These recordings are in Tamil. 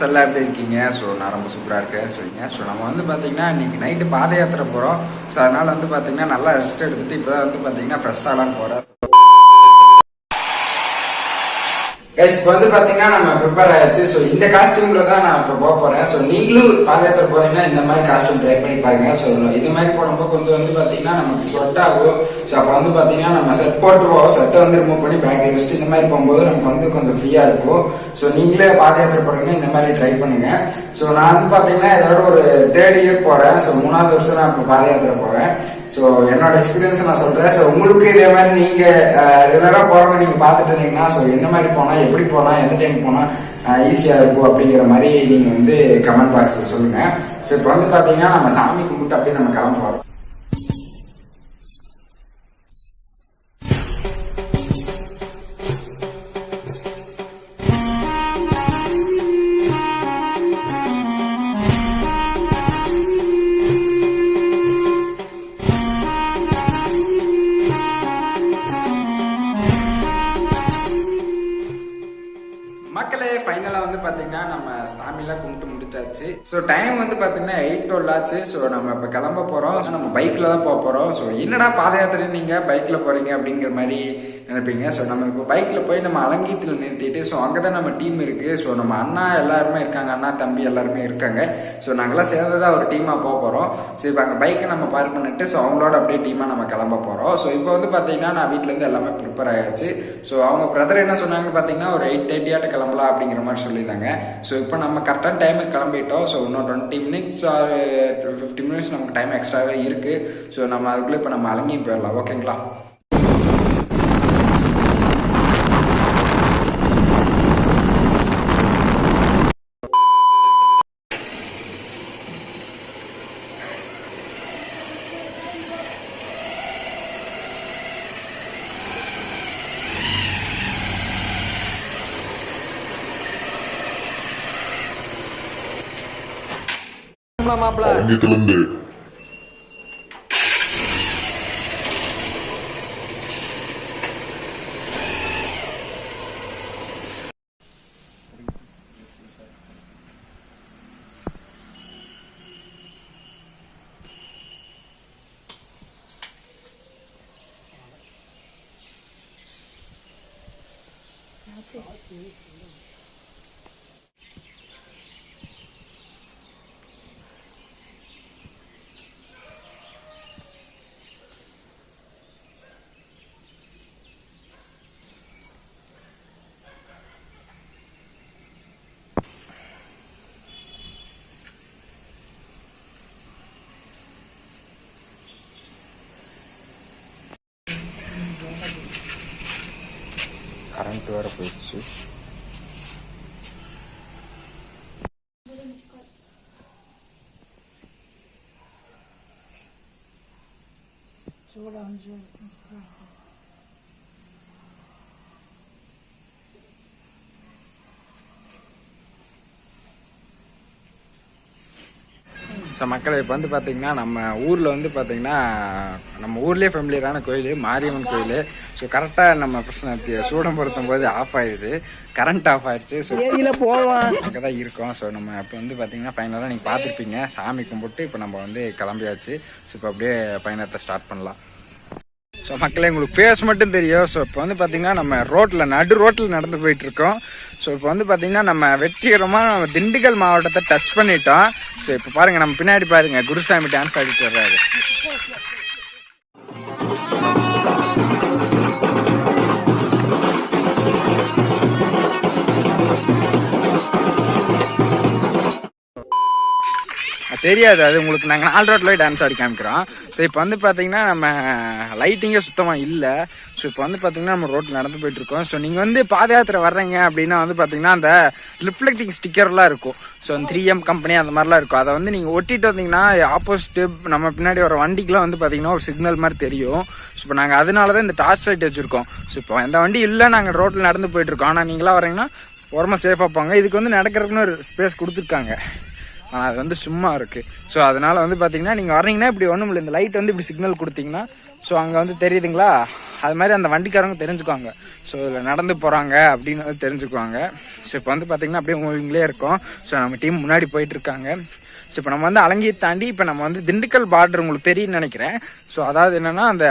ஃப்ரெண்ட்ஸ் எல்லாம் எப்படி இருக்கீங்க? ஸோ நான் ரொம்ப சூப்பராக இருக்கேன். ஸோ நம்ம வந்து பார்த்தீங்கன்னா இன்னைக்கு நைட்டு பாத யாத்திரை போகிறோம் ஸோ அதனால் வந்து பார்த்தீங்கன்னா நல்லா ரெஸ்ட் எடுத்துட்டு இப்போ தான் வந்து பார்த்தீங்கன்னா ஃப்ரெஷ்ஷாலாம் போகிறேன் எஸ் இப்போ வந்து பாத்தீங்கன்னா நம்ம ப்ரிப்பேர் ஆயாச்சு. ஸோ இந்த காஸ்டியூம்ல தான் நான் இப்போ போக போறேன். ஸோ நீங்களும் பாதயாத்திரை போறீங்கன்னா இந்த மாதிரி காஸ்டியூம் ட்ரை பண்ணி பாருங்க. ஸோ இது மாதிரி போடும்போது கொஞ்சம் வந்து பாத்தீங்கன்னா நமக்கு ஸ்வெட் ஆகும். ஸோ அப்போ வந்து பாத்தீங்கன்னா நம்ம செட் போட்டு போவோம் செட்டை வந்து ரிமூவ் பண்ணி பேக்கில் வச்சுட்டு இந்த மாதிரி போகும்போது நமக்கு வந்து கொஞ்சம் ஃப்ரீயா இருக்கும். ஸோ நீங்களே பாதயாத்திரை போறீங்கன்னா இந்த மாதிரி ட்ரை பண்ணுங்க. ஸோ நான் வந்து பாத்தீங்கன்னா இதோட ஒரு தேர்ட் இயர் போறேன். ஸோ மூணாவது வருஷம் நான் இப்போ பாதயாத்திரை போறேன். ஸோ என்னோட எக்ஸ்பீரியன்ஸ் நான் சொல்றேன். ஸோ உங்களுக்கு இதே மாதிரி நீங்க ரெகுலரா போறவங்க நீங்க பார்த்துட்டு இருந்தீங்கன்னா ஸோ என்ன மாதிரி போனால் எப்படி போனால் எந்த டைம் போனால் ஈஸியாக இருக்கும் அப்படிங்கிற மாதிரி நீங்கள் வந்து கமெண்ட் பாக்ஸில் சொல்லுங்கள் ஸோ இப்போ வந்து பார்த்தீங்கன்னா நம்ம சாமி கும்பிட்டு அப்படியே நம்ம கிளம்புவோம். பார்த்தீங்கன்னா நம்ம சாமிலாம் கும்பிட்டு முடிச்சாச்சு. ஸோ டைம் வந்து பார்த்தீங்கன்னா எயிட் டுவெல் ஆச்சு. ஸோ நம்ம இப்போ கிளம்ப போகிறோம் ஸோ நம்ம பைக்கில் தான் போக போகிறோம் ஸோ என்னடா பாத யாத்திரை நீங்கள் பைக்கில் போகிறீங்க அப்படிங்கிற மாதிரி நினைப்பீங்க. ஸோ நம்ம இப்போ பைக்கில் போய் நம்ம அலங்கீத்தில் நிறுத்திட்டு ஸோ அங்கே தான் நம்ம டீம் இருக்குது ஸோ நம்ம அண்ணா எல்லாருமே இருக்காங்க. அண்ணா தம்பி எல்லாருமே இருக்காங்க. ஸோ நாங்களாம் சேர்ந்து தான் ஒரு டீமாக போக போகிறோம் சரி இப்போ அங்கே பைக்கை நம்ம பார்க் பண்ணிட்டு ஸோ அவங்களோட அப்படியே டீமாக நம்ம கிளம்ப போகிறோம் ஸோ இப்போ வந்து பார்த்தீங்கன்னா நான் வீட்டிலேருந்து எல்லாமே ப்ரிப்பேர் ஆகிடுச்சு ஸோ அவங்க பிரதர் என்ன சொன்னாங்கன்னு பார்த்தீங்கன்னா ஒரு எயிட் தேர்ட்டியாட்ட கிளம்பலாம் அப்படிங்கிற மாதிரி சொல்லியிருந்தாங்க. ஸோ இப்போ நம்ம கரெக்டான டைமுக்கு கிளம்பிட்டோம். ஸோ இன்னும் twenty minutes or fifty minutes நமக்கு டைம் எக்ஸ்ட்ராவே இருக்குது ஸோ நம்ம அதுக்குள்ளே இப்போ நம்ம அலங்கி போயிடலாம். ஓகேங்களா அங்கத்திலிருந்து கரண்ட் agora, professor ஸோ மக்களை இப்போ வந்து பார்த்தீங்கன்னா நம்ம ஊரில் வந்து பார்த்தீங்கன்னா நம்ம ஊர்லேயே ஃபெமிலியரான கோயில் மாரியம்மன் கோயில். ஸோ கரெக்டாக நம்ம பிரச்சனை சூடம் பொருத்தும் போது ஆஃப் ஆயிடுச்சு கரண்ட் ஆஃப் ஆயிடுச்சு ஸோ அங்கே தான் இருக்கோம். ஸோ நம்ம இப்போ வந்து பார்த்தீங்கன்னா ஃபைனலாக நீங்கள் பார்த்துருப்பீங்க. சாமி கும்பிட்டு இப்போ நம்ம வந்து கிளம்பியாச்சு. ஸோ இப்போ அப்படியே பயணத்தை ஸ்டார்ட் பண்ணலாம். ஸோ மக்களே உங்களுக்கு ஃபேஸ் மட்டும் தெரியும். ஸோ இப்போ வந்து பார்த்தீங்கன்னா நம்ம ரோட்டில் நடு ரோட்டில் நடந்து போயிட்டுருக்கோம். ஸோ இப்போ வந்து பார்த்தீங்கன்னா நம்ம வெற்றிகரமாக நம்ம திண்டுக்கல் மாவட்டத்தை டச் பண்ணிட்டோம். ஸோ இப்போ பாருங்கள் நம்ம பின்னாடி பாருங்கள் குருசாமி டான்ஸ் ஆடிட்டு வர்றாரு. தெரியாது அது உங்களுக்கு நாங்கள் நாலு ரோட்டில் டான்ஸ் ஆடி காமிக்கிறோம். ஸோ இப்போ வந்து பார்த்தீங்கன்னா நம்ம லைட்டிங்கே சுத்தமாக இல்லை. ஸோ இப்போ வந்து பார்த்தீங்கன்னா நம்ம ரோட்டில் நடந்து போயிட்டுருக்கோம் ஸோ நீங்கள் வந்து பாத யாத்திரை வர்றீங்க அப்படின்னா வந்து பார்த்தீங்கன்னா அந்த ரிஃப்ளெக்டிங் ஸ்டிக்கர்லாம் இருக்கும். ஸோ அந்த த்ரீ எம் கம்பெனி அந்த மாதிரிலாம் இருக்கும். அதை வந்து நீங்கள் ஒட்டிட்டு வந்தீங்கன்னா ஆப்போசிட்டு நம்ம பின்னாடி வர வண்டிக்கெலாம் வந்து பார்த்தீங்கன்னா ஒரு சிக்னல் மாதிரி தெரியும். ஸோ இப்போ நாங்கள் அதனால தான் இந்த டார்ச் லைட் வச்சுருக்கோம். ஸோ இப்போ எந்த வண்டி இல்லை நாங்கள் ரோட்டில் நடந்து போயிட்டுருக்கோம் ஆனால் நீங்களாம் வரீங்கன்னா உரமாக சேஃபாக போங்க. இதுக்கு வந்து நடக்கிறதுக்குன்னு ஒரு ஸ்பேஸ் கொடுத்துருக்காங்க. ஆனால் அது வந்து சும்மா இருக்குது ஸோ அதனால் வந்து பார்த்தீங்கன்னா நீங்கள் வர்றீங்கன்னா இப்படி ஒன்றும் இல்லை. இந்த லைட் வந்து இப்படி சிக்னல் கொடுத்தீங்கன்னா ஸோ அங்கே வந்து தெரியுதுங்களா? அது மாதிரி அந்த வண்டிக்காரங்க தெரிஞ்சுக்குவாங்க. ஸோ இதில் நடந்து போகிறாங்க அப்படின்னு வந்து தெரிஞ்சுக்குவாங்க. ஸோ இப்போ வந்து பார்த்தீங்கன்னா அப்படியே மூவிங்லேயே இருக்கும். ஸோ நம்ம டீம் முன்னாடி போயிட்டுருக்காங்க ஸோ இப்போ நம்ம வந்து அலங்கியை தாண்டி இப்போ நம்ம வந்து திண்டுக்கல் பார்டர் உங்களுக்கு தெரியும்னு நினைக்கிறேன். ஸோ அதாவது என்னென்னா அந்த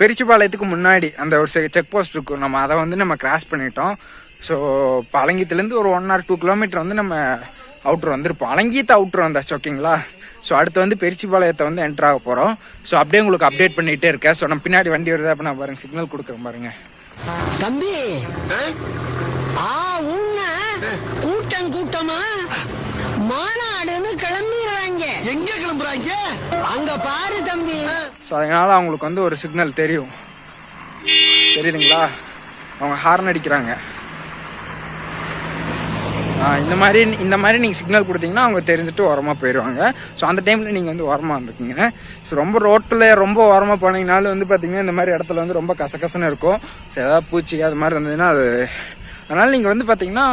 பெரிச்சிபாளையத்துக்கு முன்னாடி அந்த ஒரு செக் போஸ்ட் இருக்கும். நம்ம அதை வந்து நம்ம கிராஸ் பண்ணிட்டோம். ஸோ இப்போ அலங்கியத்துலேருந்து ஒரு ஒன் ஆர் டூ கிலோமீட்டர் வந்து நம்ம அவுட்ரு வந்திருப்போம். அலங்கியத்து அவுட்ரு வந்தாச்சு ஓகேங்களா ஸோ அடுத்து வந்து பெரிச்சிபாளையத்தை வந்து என்டர் ஆக போகிறோம் ஸோ அப்படியே உங்களுக்கு அப்டேட் பண்ணிகிட்டே இருக்கேன். ஸோ நம்ம பின்னாடி வண்டி வருதா அப்போ நான் பாருங்க சிக்னல் கொடுக்குறேன் பாருங்க. தம்பி! கூட்டம் கூட்டமா? மாநாடுன்னு கிளம்பிடுறாங்க. எங்க கிளம்புறாங்க? அங்க பாரு தம்பி. ஸோ அதனால் அவங்களுக்கு வந்து ஒரு சிக்னல் தெரியும். தெரியுதுங்களா? அவங்க ஹார்ன் அடிக்கிறாங்க. இந்த மாதிரி இந்த மாதிரி நீங்கள் சிக்னல் கொடுத்தீங்கன்னா அவங்க தெரிஞ்சுட்டு ஓரமாக போயிடுவாங்க ஸோ அந்த டைமில் நீங்கள் வந்து ஓரமாக இருந்துக்கீங்க. ஸோ ரொம்ப ரோட்டில் ரொம்ப ஓரமாக போனீங்கனாலும் வந்து பார்த்தீங்கன்னா இந்த மாதிரி இடத்துல வந்து ரொம்ப கசகசன்னு இருக்கும். ஸோ ஏதாவது பூச்சி அது மாதிரி இருந்ததுன்னா அது அதனால் நீங்கள் வந்து பார்த்தீங்கன்னா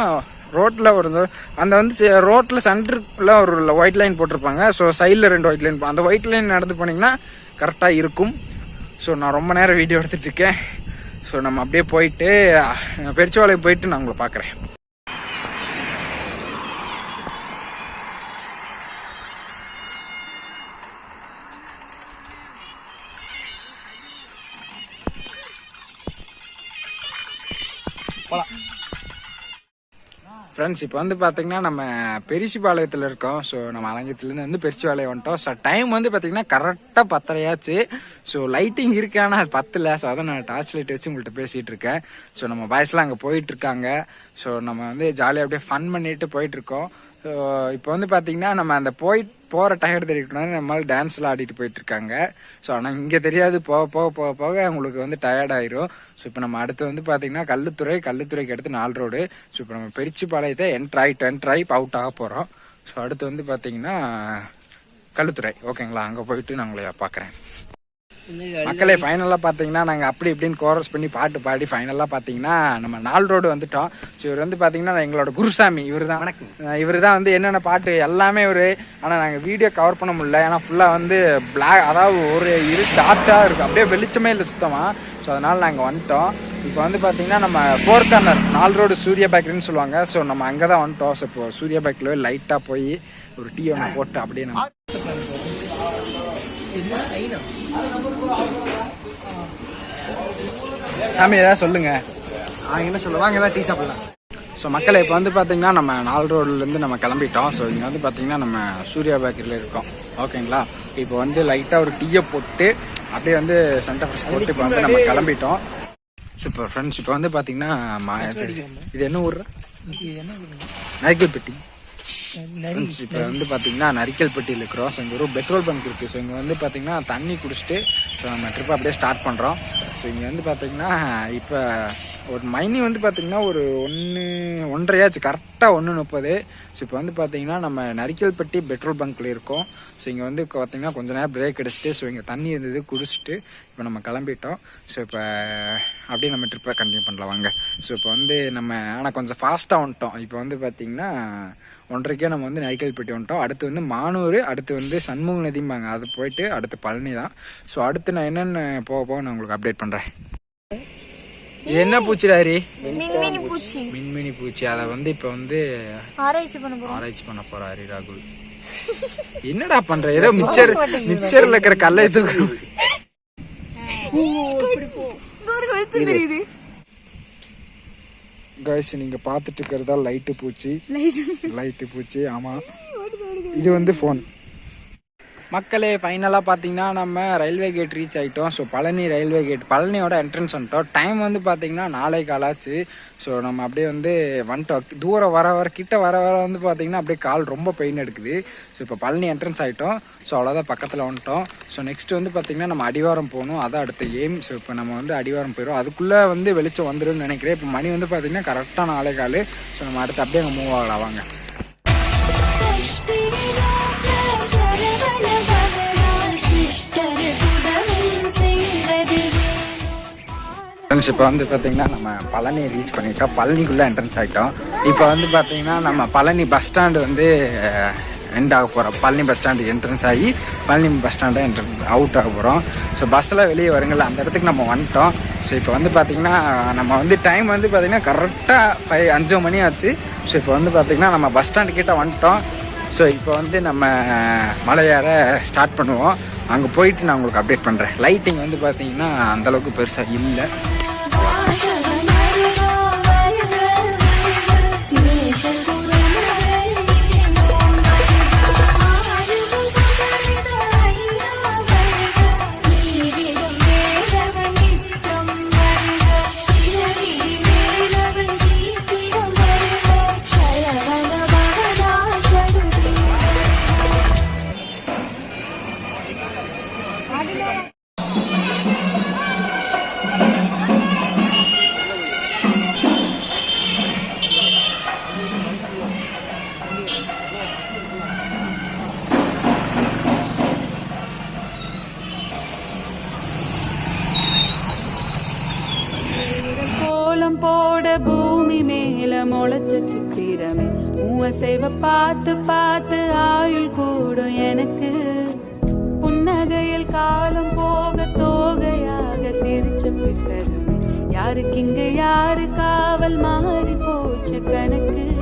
ரோட்டில் ஒரு அந்த வந்து ரோட்டில் சென்டருக்குள்ள ஒரு ஒயிட் லைன் போட்டிருப்பாங்க. ஸோ சைடில் ரெண்டு ஒயிட் லைன் அந்த ஒயிட் லைன் நடந்து போனீங்கன்னா கரெக்டாக இருக்கும். ஸோ நான் ரொம்ப நேரம் வீடியோ எடுத்துகிட்ருக்கேன் ஸோ நம்ம அப்படியே போயிட்டு பெருச்சுவாலைக்கு போயிட்டு நான் உங்களை பார்க்குறேன் ஃப்ரெண்ட்ஸ் இப்போ வந்து பார்த்தீங்கன்னா நம்ம பெரிசிபாளையத்தில் இருக்கோம். ஸோ நம்ம அலங்கத்துலேருந்து வந்து பெரிசிபாளையம் வந்துட்டோம். ஸோ டைம் வந்து பார்த்தீங்கன்னா கரெக்டாக பத்தரையாச்சு. ஸோ லைட்டிங் இருக்கு ஆனால் அது பத்தில். ஸோ அதை நான் டார்ச் லைட் வச்சு உங்கள்கிட்ட பேசிகிட்டு இருக்கேன். ஸோ நம்ம பாய்ஸ்லாம் அங்கே போயிட்டு இருக்காங்க. ஸோ நம்ம வந்து ஜாலியாக அப்படியே ஃபன் பண்ணிட்டு போயிட்டு இருக்கோம். ஸோ இப்போ வந்து பார்த்தீங்கன்னா நம்ம அந்த போய் போகிற டயர் தெரிவிக்கணும் நம்மளால் டான்ஸ்லாம் ஆடிட்டு போயிட்டு இருக்காங்க ஸோ ஆனால் இங்கே தெரியாது. போக போக போக போக உங்களுக்கு வந்து டயர்ட் ஆயிரும். ஸோ இப்போ நம்ம அடுத்து வந்து பார்த்தீங்கன்னா கல்லுத்துறை கல்லுத்துறைக்கு அடுத்து நாலு ரோடு ஸோ இப்போ நம்ம பெரிச்சிப்பாளையத்தை என்ட்ரு ஆகிட்டு என்ட்ரு ஆகி அவுட் ஆக போகிறோம் ஸோ அடுத்து வந்து பார்த்தீங்கன்னா கல்லுத்துறை. ஓகேங்களா அங்கே போயிட்டு நான் உங்களை பார்க்குறேன். மக்களே ஃபைனலாக பார்த்தீங்கன்னா நாங்கள் அப்படி இப்படின்னு கோரஸ் பண்ணி பாட்டு பாடி ஃபைனலாக பார்த்தீங்கன்னா நம்ம நாலு ரோடு வந்துட்டோம். ஸோ இவர் வந்து பார்த்தீங்கன்னா எங்களோட குருசாமி இவர் தான் இவர் தான் வந்து என்னென்ன பாட்டு எல்லாமே ஒரு ஆனால் நாங்கள் வீடியோ கவர் பண்ண முடியல. ஏன்னா ஃபுல்லாக வந்து பிளாக் அதாவது ஒரு இரு டாட்டாக இருக்கும் அப்படியே வெளிச்சமே இல்லை சுத்தமாக ஸோ அதனால் நாங்கள் வந்துட்டோம். இப்போ வந்து பார்த்தீங்கன்னா நம்ம ஃபோர் கார்னர் நாலு ரோடு சூர்யா பேக்கரின்னு சொல்லுவாங்க. ஸோ நம்ம அங்கே தான் வந்துட்டோம். ஸோ இப்போ சூர்யா பேக்கரில் லைட்டாக போய் ஒரு டீ ஒன்று போட்டு அப்படியே நம்ம சாமி ஏதாவது சொல்லுங்க. என்ன சொல்லுவாங்க எல்லாம் டீ சாப்பிடலாம். ஸோ மக்களை இப்போ வந்து பார்த்தீங்கன்னா நம்ம நாலு ரோட்லேருந்து நம்ம கிளம்பிட்டோம். ஸோ இங்கே வந்து பார்த்தீங்கன்னா நம்ம சூர்யா பேக்கரியில் இருக்கோம். ஓகேங்களா இப்போ வந்து லைட்டாக ஒரு டீயை போட்டு அப்படியே வந்து சென்டர் ஃப்ரெஷ் போட்டு இப்போ வந்து நம்ம கிளம்பிட்டோம். ஸோ இப்போ ஃப்ரெண்ட்ஸ் இப்போ வந்து பார்த்தீங்கன்னா இது என்ன ஊர் நரிக்கல்பட்டி ஃப்ரெண்ட்ஸ் இப்போ வந்து பார்த்தீங்கன்னா நரிக்கல்பட்டியில் இருக்கிறோம். ஸோ இங்கே ஒரு பெட்ரோல் பங்க் இருக்குது ஸோ இங்கே வந்து பார்த்தீங்கன்னா தண்ணி குடிச்சிட்டு ஸோ நம்ம ட்ரிப் அப்படியே ஸ்டார்ட் பண்ணுறோம் ஸோ இங்கே வந்து பார்த்தீங்கன்னா இப்போ ஒரு மைனி வந்து பார்த்தீங்கன்னா ஒரு ஒன்று ஒன்றரையாச்சு கரெக்டாக ஒன்று முப்பது. ஸோ இப்போ வந்து பார்த்தீங்கன்னா நம்ம நரிக்கல்பட்டி பெட்ரோல் பங்க்கில் இருக்கோம். ஸோ இங்கே வந்து பார்த்தீங்கன்னா கொஞ்ச நேரம் பிரேக் அடிச்சுட்டு ஸோ இங்கே தண்ணி இருந்தது குடிச்சிட்டு இப்போ நம்ம கிளம்பிட்டோம். ஸோ இப்போ அப்படியே நம்ம ட்ரிப்பை கண்டினியூ பண்ணலாம். வாங்க. ஸோ இப்போ வந்து நம்ம ஆனால் கொஞ்சம் ஃபாஸ்ட்டாக வந்துட்டோம். இப்போ வந்து பார்த்தீங்கன்னா ஒன்றரைக்கே நம்ம வந்து நரிக்கல்பட்டி வந்துட்டோம். அடுத்து வந்து மானூர் அடுத்து வந்து சண்முக நதிம்பாங்க. அது போயிட்டு அடுத்து பழனி தான். ஸோ அடுத்து நான் என்னென்ன போக போக நான் உங்களுக்கு அப்டேட் பண்ணுறேன் என்ன பூச்சிடாரி மின்மினி பூச்சி. மின்மினி பூச்சி. அதை வந்து இப்போ வந்து ஆராய்ச்சி பண்ண போறோம். ஆராய்ச்சி பண்ண போறாரு ராகுல். என்னடா பண்ற? ஏதோ மிச்சர் மிச்சர்ல இருக்கிற கல்லை தூக்கு தெரியுது. கைஸ் நீங்க பாத்துட்டு இருக்கிறதா லைட்டு பூச்சி. லைட்டு பூச்சி ஆமா. இது வந்து ஃபோன் மக்களே ஃபைனலாக பார்த்தீங்கன்னா நம்ம ரயில்வே கேட் ரீச் ஆகிட்டோம் ஸோ பழனி ரயில்வே கேட் பழனியோட என்ட்ரன்ஸ் வந்துட்டோம். டைம் வந்து பார்த்தீங்கன்னா நாளை காலாச்சு. ஸோ நம்ம அப்படியே வந்து வந்துட்டோம். தூரம் வர வர கிட்ட வர வர வந்து பார்த்தீங்கன்னா அப்படியே கால் ரொம்ப பெயின் எடுக்குது. ஸோ இப்போ பழனி என்ட்ரன்ஸ் ஆகிட்டோம் ஸோ அவ்வளோதான் பக்கத்தில் வந்துட்டோம். ஸோ நெக்ஸ்ட் வந்து பார்த்தீங்கன்னா நம்ம அடிவாரம் போகணும். அதான் அடுத்த எய்ம் ஸோ இப்போ நம்ம வந்து அடிவாரம் போயிடும் அதுக்குள்ளே வந்து வெளிச்சம் வந்துடும்னு நினைக்கிறேன். இப்போ மணி வந்து பார்த்தீங்கன்னா கரெக்டாக நாளை கால். ஸோ நம்ம அடுத்து அப்படியே அங்கே மூவ் ஆகலாம். வாங்க. ஃப்ரெண்ட்ஸ் இப்போ வந்து பார்த்தீங்கன்னா நம்ம பழனி ரீச் பண்ணிட்டோம் பழனிக்குள்ளே என்ட்ரன்ஸ் ஆகிட்டோம் இப்போ வந்து பார்த்தீங்கன்னா நம்ம பழனி பஸ் ஸ்டாண்டு வந்து எண்ட் ஆக போகிறோம் பழனி பஸ் ஸ்டாண்டு என்ட்ரன்ஸ் ஆகி பழனி பஸ் ஸ்டாண்டை என்ட்ரன்ஸ் அவுட் ஆக போகிறோம் ஸோ பஸ்ஸில் வெளியே வருங்கள்ல அந்த இடத்துக்கு நம்ம வந்துட்டோம். ஸோ இப்போ வந்து பார்த்திங்கன்னா நம்ம வந்து டைம் வந்து பார்த்திங்கன்னா கரெக்டாக ஃபைவ் அஞ்சு மணி ஆச்சு. ஸோ இப்போ வந்து பார்த்திங்கன்னா நம்ம பஸ் ஸ்டாண்டு கிட்டே வந்துட்டோம். ஸோ இப்போ வந்து நம்ம மலையார ஸ்டார்ட் பண்ணுவோம். அங்கே போயிட்டு நான் உங்களுக்கு அப்டேட் பண்ணுறேன் லைட்டிங் வந்து பார்த்தீங்கன்னா அந்தளவுக்கு பெருசாக இல்லை. சிரிச்ச விட்டதுமே. யாருக்கு இங்க யாரு? காவல் மாறி போச்சு கணக்கு.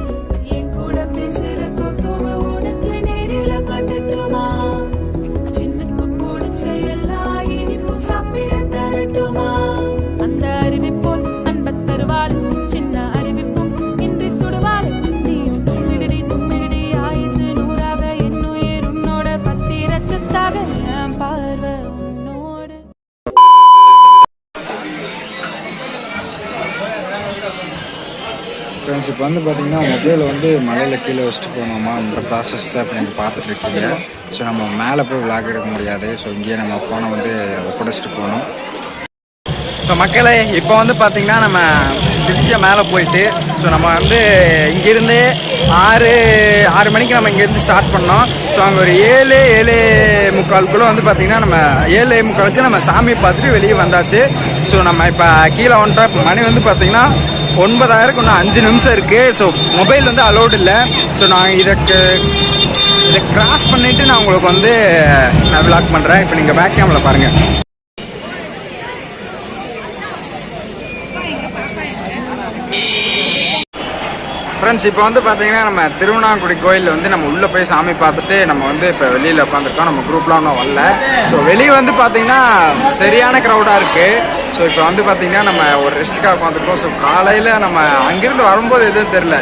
ஃப்ரெண்ட்ஸ் இப்போ வந்து பார்த்தீங்கன்னா மொபைல் வந்து மலையில் கீழே வச்சுட்டு போனோமா இந்த ப்ராசஸ் தான் இப்போ நீங்கள் பார்த்துட்டு இருக்கீங்க. ஸோ நம்ம மேலே போய் விளாக் எடுக்க முடியாது. ஸோ இங்கேயே நம்ம ஃபோனை வந்து ஒப்படைச்சிட்டு போகணும். ஸோ மக்களே இப்போ வந்து பார்த்தீங்கன்னா நம்ம திருச்சியாக மேலே போயிட்டு ஸோ நம்ம வந்து இங்கேருந்து ஆறு ஆறு மணிக்கு நம்ம இங்கேருந்து ஸ்டார்ட் பண்ணோம். ஸோ அங்கே ஒரு ஏழு ஏழு முக்கால்குள்ளே வந்து பார்த்தீங்கன்னா நம்ம ஏழு முக்காலுக்கு நம்ம சாமி பார்த்துட்டு வெளியே வந்தாச்சு. ஸோ நம்ம இப்போ கீழே வந்துட்டோம். இப்போ மணி வந்து பார்த்தீங்கன்னா ஒன்பதாயிரம் இன்னும் அஞ்சு நிமிஷம் இருக்குது ஸோ மொபைல் வந்து அலோடு இல்லை. ஸோ நான் இதற்கு இதை கிராஸ் பண்ணிவிட்டு நான் உங்களுக்கு வந்து நான் விளாக் பண்ணுறேன் இப்போ நீங்கள் பேக் கேமில் பாருங்கள் ஃப்ரெண்ட்ஸ் இப்போ வந்து பார்த்தீங்கன்னா நம்ம திருவண்ணாங்குடி கோயிலில் வந்து நம்ம உள்ளே போய் சாமி பார்த்துட்டு நம்ம வந்து இப்போ வெளியில் உட்காந்துருக்கோம் நம்ம குரூப்லாம் ஒன்றும் வரல. ஸோ வெளியே வந்து பார்த்தீங்கன்னா சரியான க்ரௌடாக இருக்குது ஸோ இப்போ வந்து பார்த்தீங்கன்னா நம்ம ஒரு ரெஸ்ட்டுக்காக உட்காந்துருக்கோம் ஸோ காலையில் நம்ம அங்கேருந்து வரும்போது எதுவும் தெரில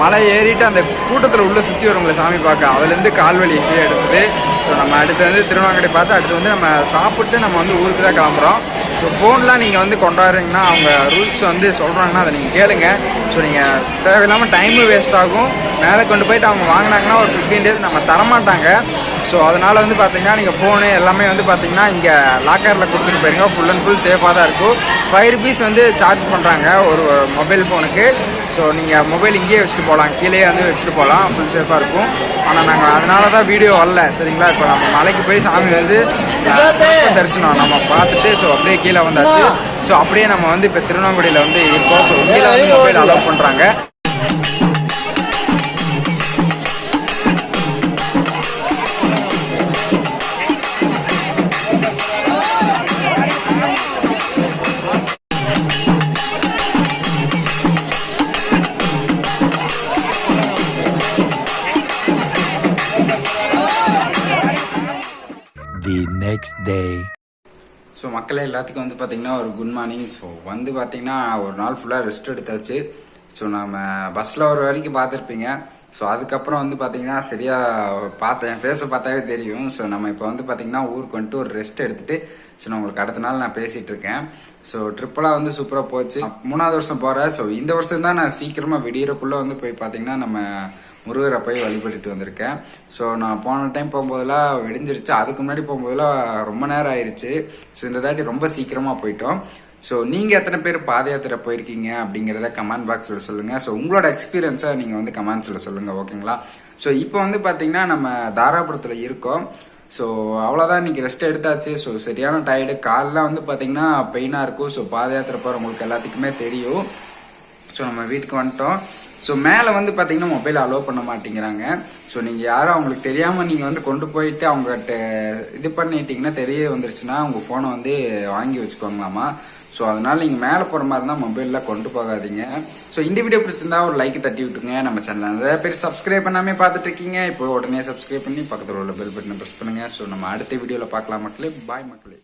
மலை ஏறிட்டு அந்த கூட்டத்தில் உள்ள சுற்றி வரும்ல சாமி பார்க்க அதுலேருந்து கால்வழி கீழே எடுத்தது ஸோ நம்ம அடுத்து வந்து திருவண்ணாங்குடி பார்த்து அடுத்து வந்து நம்ம சாப்பிட்டு நம்ம வந்து ஊருக்கு தான் கிளம்புறோம். ஸோ ஃபோன்லாம் நீங்கள் வந்து கொண்டாடுறீங்கன்னா அவங்க ரூல்ஸ் வந்து சொல்கிறாங்கன்னா அதை நீங்கள் கேளுங்க. ஸோ நீங்கள் தேவையில்லாமல் டைமு வேஸ்ட் ஆகும். மேலே கொண்டு போயிட்டு அவங்க வாங்கினாங்கன்னா ஒரு ஃபிஃப்டீன் டேஸ் நம்ம தரமாட்டாங்க. ஸோ அதனால் வந்து பார்த்தீங்கன்னா நீங்கள் ஃபோனு எல்லாமே வந்து பார்த்தீங்கன்னா இங்கே லாக்கரில் கொடுத்துட்டு போயிருங்க. ஃபுல் அண்ட் ஃபுல் சேஃபாக தான் இருக்கும். ஃபைவ் ருபீஸ் வந்து சார்ஜ் பண்ணுறாங்க ஒரு மொபைல் ஃபோனுக்கு ஸோ நீங்கள் மொபைல் இங்கேயே வச்சுட்டு போகலாம். கீழே வந்து வச்சுட்டு போகலாம். ஃபுல் சேஃபாக இருக்கும். ஆனால் நாங்கள் அதனால தான் வீடியோ வரல. சரிங்களா? இப்போ நம்ம மலைக்கு போய் சாமி வந்து தரிசனம் நம்ம பார்த்துட்டு ஸோ அப்படியே கீழே வந்தாச்சு. ஸோ அப்படியே நம்ம வந்து இப்போ திருவண்ணாங்குடியில் வந்து இருக்கோம். ஸோ கீழே வந்து மொபைல் அலோவ் பண்ணுறாங்க டே ஸோ மக்களை எல்லாத்துக்கும் வந்து பார்த்தீங்கன்னா ஒரு குட் மார்னிங் ஸோ வந்து பார்த்தீங்கன்னா ஒரு நாள் ஃபுல்லாக ரெஸ்ட் எடுத்தாச்சு. ஸோ நம்ம பஸ்ஸில் ஒரு வரைக்கும் பார்த்துருப்பீங்க. ஸோ அதுக்கப்புறம் வந்து பார்த்தீங்கன்னா சரியாக பார்த்தேன் என் ஃபேஸை பார்த்தாவே தெரியும். ஸோ நம்ம இப்போ வந்து பார்த்தீங்கன்னா ஊருக்கு வந்துட்டு ஒரு ரெஸ்ட் எடுத்துகிட்டு ஸோ நான் உங்களுக்கு அடுத்த நாள் நான் பேசிகிட்டு இருக்கேன். ஸோ ட்ரிப்பெல்லாம் வந்து சூப்பராக போச்சு. மூணாவது வருஷம் போகிறேன் ஸோ இந்த வருஷம் தான் நான் சீக்கிரமாக விடியறக்குள்ளே வந்து போய் பார்த்தீங்கன்னா நம்ம முருகரை போய் வழிபட்டுட்டு வந்திருக்கேன். ஸோ நான் போன டைம் போகும்போதெல்லாம் வெடிஞ்சிருச்சு. அதுக்கு முன்னாடி போகும்போதெல்லாம் ரொம்ப நேரம் ஆயிடுச்சு ஸோ இந்த தாட்டி ரொம்ப சீக்கிரமாக போயிட்டோம். ஸோ நீங்கள் எத்தனை பேர் பாத யாத்திரை போயிருக்கீங்க அப்படிங்கிறத கமெண்ட் பாக்ஸில் சொல்லுங்கள் ஸோ உங்களோட எக்ஸ்பீரியன்ஸை நீங்கள் வந்து கமெண்ட்ஸில் சொல்லுங்கள் ஓகேங்களா ஸோ இப்போ வந்து பார்த்தீங்கன்னா நம்ம தாராபுரத்தில் இருக்கோம். ஸோ அவ்வளோதான் இன்னைக்கு ரெஸ்ட் எடுத்தாச்சு. ஸோ சரியான டயர்டு காலெலாம் வந்து பார்த்தீங்கன்னா பெயினாக இருக்கும். ஸோ பாத யாத்திரை போகிறவங்களுக்கு எல்லாத்துக்குமே தெரியும். ஸோ நம்ம வீட்டுக்கு வந்துட்டோம். ஸோ மேலே வந்து பார்த்தீங்கன்னா மொபைல் அலோவ் பண்ண மாட்டேங்கிறாங்க. ஸோ நீங்கள் யாரும் அவங்களுக்கு தெரியாமல் நீங்கள் வந்து கொண்டு போயிட்டு அவங்ககிட்ட இது பண்ணிட்டீங்கன்னா தெரிய வந்துருச்சுன்னா உங்கள் ஃபோனை வந்து வாங்கி வச்சுக்கோங்களாமா. ஸோ அதனால் நீங்கள் மேலே போகிற மாதிரி இருந்தால் மொபைலில் கொண்டு போகாதீங்க. ஸோ இந்த வீடியோ பிடிச்சிருந்தா ஒரு லைக் தட்டி விட்டுங்க நம்ம சேனல் நிறைய பேர் சப்ஸ்கிரைப் பண்ணாமே பார்த்துட்டு இருக்கீங்க இப்போ உடனே சப்ஸ்கிரைப் பண்ணி பக்கத்தில் உள்ள பெல் பட்டனை ப்ரெஸ் பண்ணுங்கள் ஸோ நம்ம அடுத்த வீடியோவில் பார்க்கலாம் மக்களே. பாய் மக்களே.